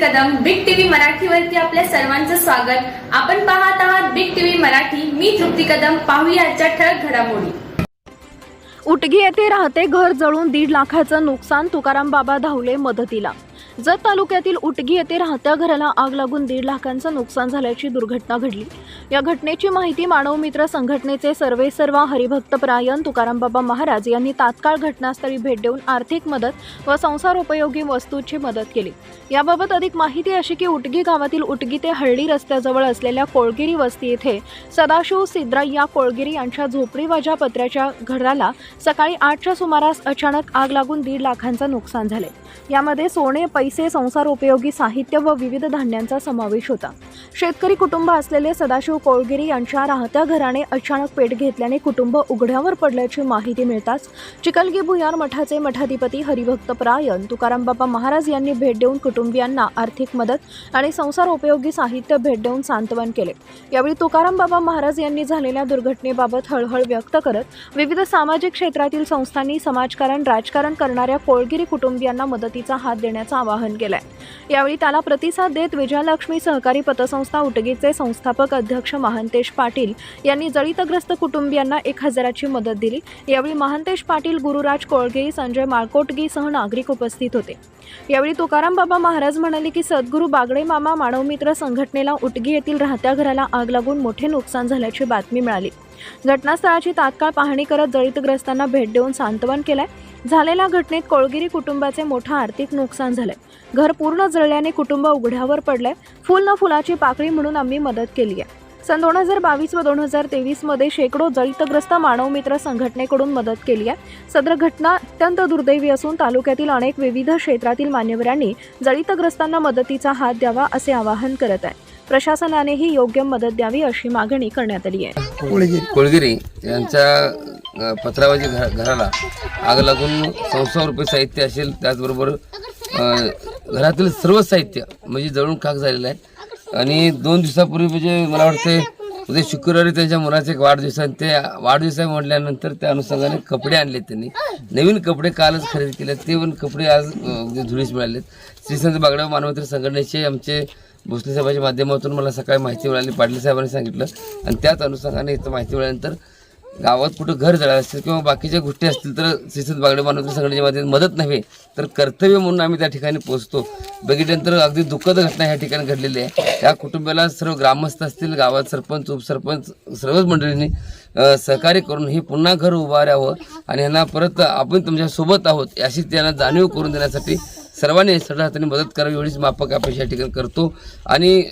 मराठीवरती आपल्या सर्वांचं स्वागत. आपण पाहत आहात बिग टीव्ही मराठी. मी तृप्ती कदम. पाहूया आजच्या ठळक घडामोडी. उटगी येथे राहते घर जळून दीड लाखाचं नुकसान तुकाराम बाबा धावले मदतीला. जत तालुक्यातील उटगी येथे राहत्या घराला आग लागून दीड लाखांचं नुकसान झाल्याची दुर्घटना घडली. या घटनेची माहिती मानव मित्र संघटनेचे सर्वेसर्वा हरिभक्त परायण तुकाराम बाबा महाराज यांनी तात्काळ घटनास्थळी भेट देऊन आर्थिक मदत व संसारोपयोगी वस्तूची मदत केली. याबाबत अधिक माहिती अशी की उटगी गावातील उटगी ते हळडी रस्त्याजवळ असलेल्या कोळगिरी वस्ती येथे सदाशिव सिद्राय्या कोळगिरी यांच्या झोपडीवाजा पत्र्याच्या घराला सकाळी आठच्या सुमारास अचानक आग लागून दीड लाखांचं नुकसान झाले. यामध्ये सोने पैसे संसार उपयोगी साहित्य व विविध धान्यांचा समावेश होता. शेतकरी कुटुंब असलेले सदाशिव कोळगिरी यांच्या राहत्या घराने अचानक पेट घेतल्याने कुटुंब उघड्यावर पडल्याची माहिती मिळताच चिकलगी भुयार मठाचे मठाधिपती हरिभक्त परायण तुकारामबाबा महाराज यांनी भेट देऊन कुटुंबियांना आर्थिक मदत आणि संसार उपयोगी साहित्य भेट देऊन सांत्वन केले. यावेळी तुकाराम बाबा महाराज यांनी झालेल्या दुर्घटनेबाबत हळहळ व्यक्त करत विविध सामाजिक क्षेत्रातील संस्थांनी समाजकारण राजकारण करणाऱ्या कोळगिरी कुटुंबियांना मदतीचा हात देण्याचं आवाहन केलंय. यावेळी त्याला प्रतिसाद देत विजयालक्ष्मी सहकारी पतसंस्था उटगीचे संस्थापक अध्यक्ष महांतेश पाटील यांनी जळीतग्रस्त कुटुंबियांना एक हजाराची मदत दिली. यावेळी महांतेश पाटील गुरुराज कोळगे संजय माळकोटगीसह नागरिक उपस्थित होते. यावेळी तुकाराम बाबा महाराज म्हणाले की सद्गुरू बागडे मामा मानवमित्र संघटनेला उटगी येथील राहत्या घराला आग लागून मोठे नुकसान झाल्याची बातमी मिळाली. घटनास्थळाची तात्काळ पाहणी करत जळीतग्रस्तांना भेट देऊन सांत्वन केलंय. झालेल्या घटनेत कोळगिरी कुटुंबाचे मोठं आर्थिक नुकसान झालंय. घर पूर्ण जळल्याने कुटुंब उघड्यावर पडलंय. फुल न फुलाची पाकळी म्हणून आम्ही मदत केली आहे सन दोन हजार बावीस व दोन हजार तेवीसमध्ये शेकडो जळीतग्रस्त मानवमित्र संघटनेकडून मदत केली आहे. सदर घटना अत्यंत दुर्दैवी असून तालुक्यातील अनेक विविध क्षेत्रातील मान्यवरांनी जळीतग्रस्तांना मदतीचा हात द्यावा असे आवाहन करत आहे. प्रशासनानेही योग्य मदत द्यावी अशी मागणी करण्यात आली आहे. कोळगिरी. यांच्या पत्रावाजी घराला आग लागून संसार रुपये साहित्य असेल त्याचबरोबर घरातील सर्व साहित्य म्हणजे जळून खाक झालेलं आहे. आणि दोन दिवसापूर्वी म्हणजे मला वाटते म्हणजे उद्या शुक्रवारी त्यांच्या मुलाचे एक वाढदिवस आहे ते वाढदिवस आहे म्हटल्यानंतर त्या अनुषंगाने कपडे आणले त्यांनी. नवीन कपडे कालच खरेदी केले ते पण कपडे आज म्हणजे धुळीस मिळालेत. श्री संत बागडा मानवमित्र संघटनेचे आमचे भोसले साहेबांच्या माध्यमातून मला सकाळी माहिती मिळाली. पाटील साहेबांनी सांगितलं. आणि त्याच अनुषंगाने इथं माहिती मिळाल्यानंतर गावात कुठं घर जळालं असेल किंवा बाकीच्या गोष्टी असतील तर सिसत बागडे मानव संघटनेच्या माध्यमातून मदत नव्हे तर कर्तव्य म्हणून आम्ही त्या ठिकाणी पोहोचतो. बघितल्यानंतर अगदी दुःखद घटना ह्या ठिकाणी घडलेली आहे. त्या कुटुंबाला सर्व ग्रामस्थ असतील गावात सरपंच उपसरपंच सर्वच मंडळींनी सहकार्य करून हे पुन्हा घर उभारावं आणि यांना परत आपण तुमच्यासोबत आहोत अशी त्यांना जाणीव करून देण्यासाठी सर्वांनी सरळ हाताने मदत करावी एवढीच माफक अपेक्षा या ठिकाणी करतो. आणि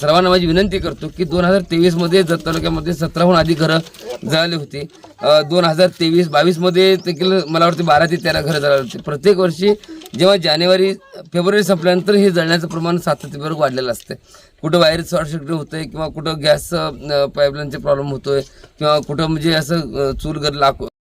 सर्वांना माझी विनंती करतो की दोन हजार तेवीसमध्ये जत तालुक्यामध्ये सतराहून आधी घरं जळाली होती. दोन हजार तेवीस बावीसमध्ये देखील मला वाटते बारा ते तेरा घरं जळाली होती. प्रत्येक वर्षी जेव्हा जानेवारी फेब्रुवारी संपल्यानंतर हे जळण्याचं प्रमाण सातत्याबरोबर वाढलेलं असतं. कुठं वायर शॉर्ट सर्किट आहे किंवा कुठं गॅस पाईपलाईनचे प्रॉब्लेम होतो आहे किंवा कुठं म्हणजे असं चूर चूल घर लाकू